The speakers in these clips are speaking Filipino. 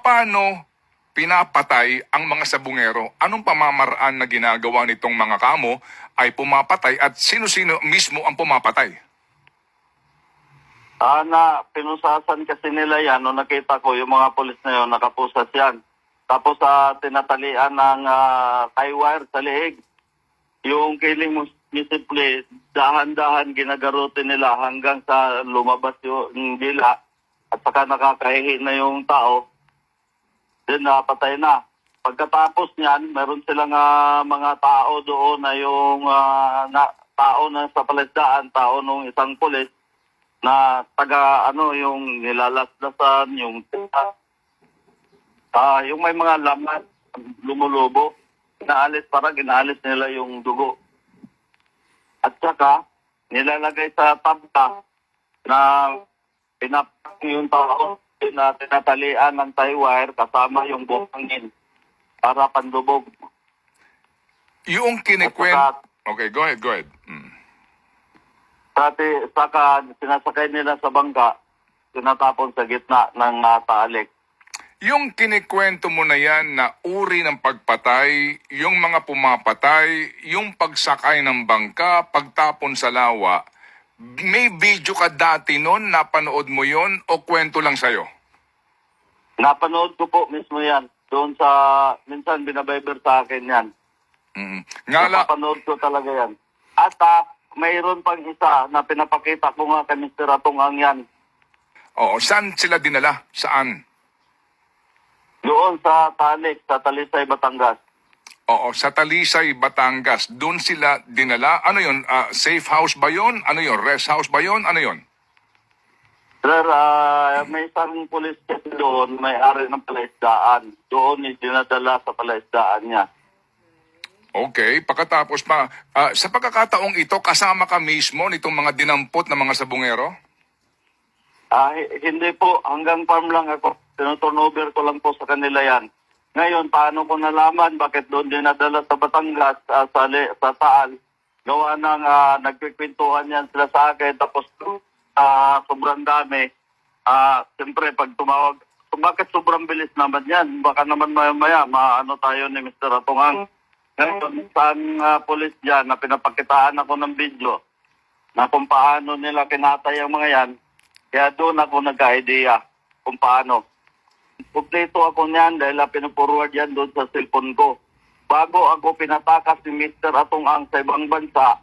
Paano pinapatay ang mga sabungero? Anong pamamaraan na ginagawa nitong mga kamo ay pumapatay at sino-sino mismo ang pumapatay? Ah, na pinusasan kasi nila yan, nung nakita ko yung mga polis na yun, nakapusas yan. Tapos sa tinatalian ng uh, tie wire sa leeg, yung killing mo dahan-dahan ginagarote nila hanggang sa lumabas yung dila at saka nakakahihi na yung tao, then napatay na. Pagkatapos niyan, meron silang ah, mga tao doon na yung ah, na, tao na sa palisdaan, tao nung isang pulis, na taga ano yung nilalaslasan, yung ah yung may mga laman lumulubo, inaalis parang inaalis nila yung dugo. At saka nilalagay sa tabla na pinapak yung tao na tinatalian ng tie wire kasama yung buhangin para pandubog. Yung kinikwent... At Okay, go ahead, go ahead. Mm. Dati, saka sinasakay nila sa bangka, tinatapon sa gitna ng uh, taalik. Yung kinikwento mo na yan na uri ng pagpatay, yung mga pumapatay, yung pagsakay ng bangka, pagtapon sa lawa, may video ka dati noon, napanood mo yon o kwento lang sa'yo? Napanood ko po mismo yan. Doon sa, minsan binabiber sa akin yan. Mm. Ngala, Napanood ko talaga yan. At ah, mayroon pang isa na pinapakita ko nga kay Mr. Atungang yan. oo, saan sila dinala? Saan? Doon sa Talik, sa Talisay, Batangas. Oo, sa Talisay, Batangas. Doon sila dinala. Ano yon? Ah, safe house ba yon? Ano yon? Rest house ba yon? Ano yon? Sir, ah, may isang pulis kasi doon, may ari ng palaisdaan. Doon dinadala sa palaisdaan niya. Okay, pagkatapos pa, ah, sa pagkakataong ito, kasama ka mismo nitong mga dinampot na mga sabungero? Ah, hi- hindi po, hanggang farm lang ako. Tinuturnover ko lang po sa kanila yan. Ngayon, paano ko nalaman bakit doon dinadala sa Batangas, ah, sa, sa Taal? Gawa ng ah, nagpipintuhan yan sila sa akin, tapos ah, sobrang dami. Ah, Siyempre, pag tumawag, bakit sobrang bilis naman yan? Baka naman maya-maya, maano tayo ni Mr. Atungang. Ngayon, isang ah, pulis dyan na pinapakitaan ako ng video na kung paano nila kinatay ang mga yan, kaya doon ako nagka-idea kung paano. Kompleto ako niyan dahil ah, pinupurward yan doon sa cellphone ko. Bago ako pinatakas ni Mr. Atong Ang sa ibang bansa,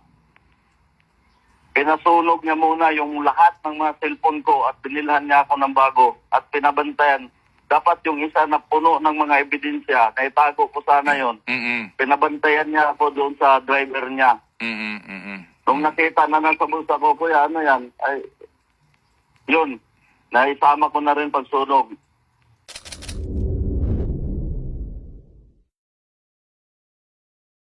pinasunog niya muna yung lahat ng mga cellphone ko at binilhan niya ako ng bago at pinabantayan. Dapat yung isa na puno ng mga ebidensya, na itago ko sana yon. Mm-mm. Pinabantayan niya ako doon sa driver niya. Mm-mm. Mm-mm. Nung nakita na nasa bulsa ko, kuya, ano yan? Ay, yun. Naisama ko na rin pagsunog.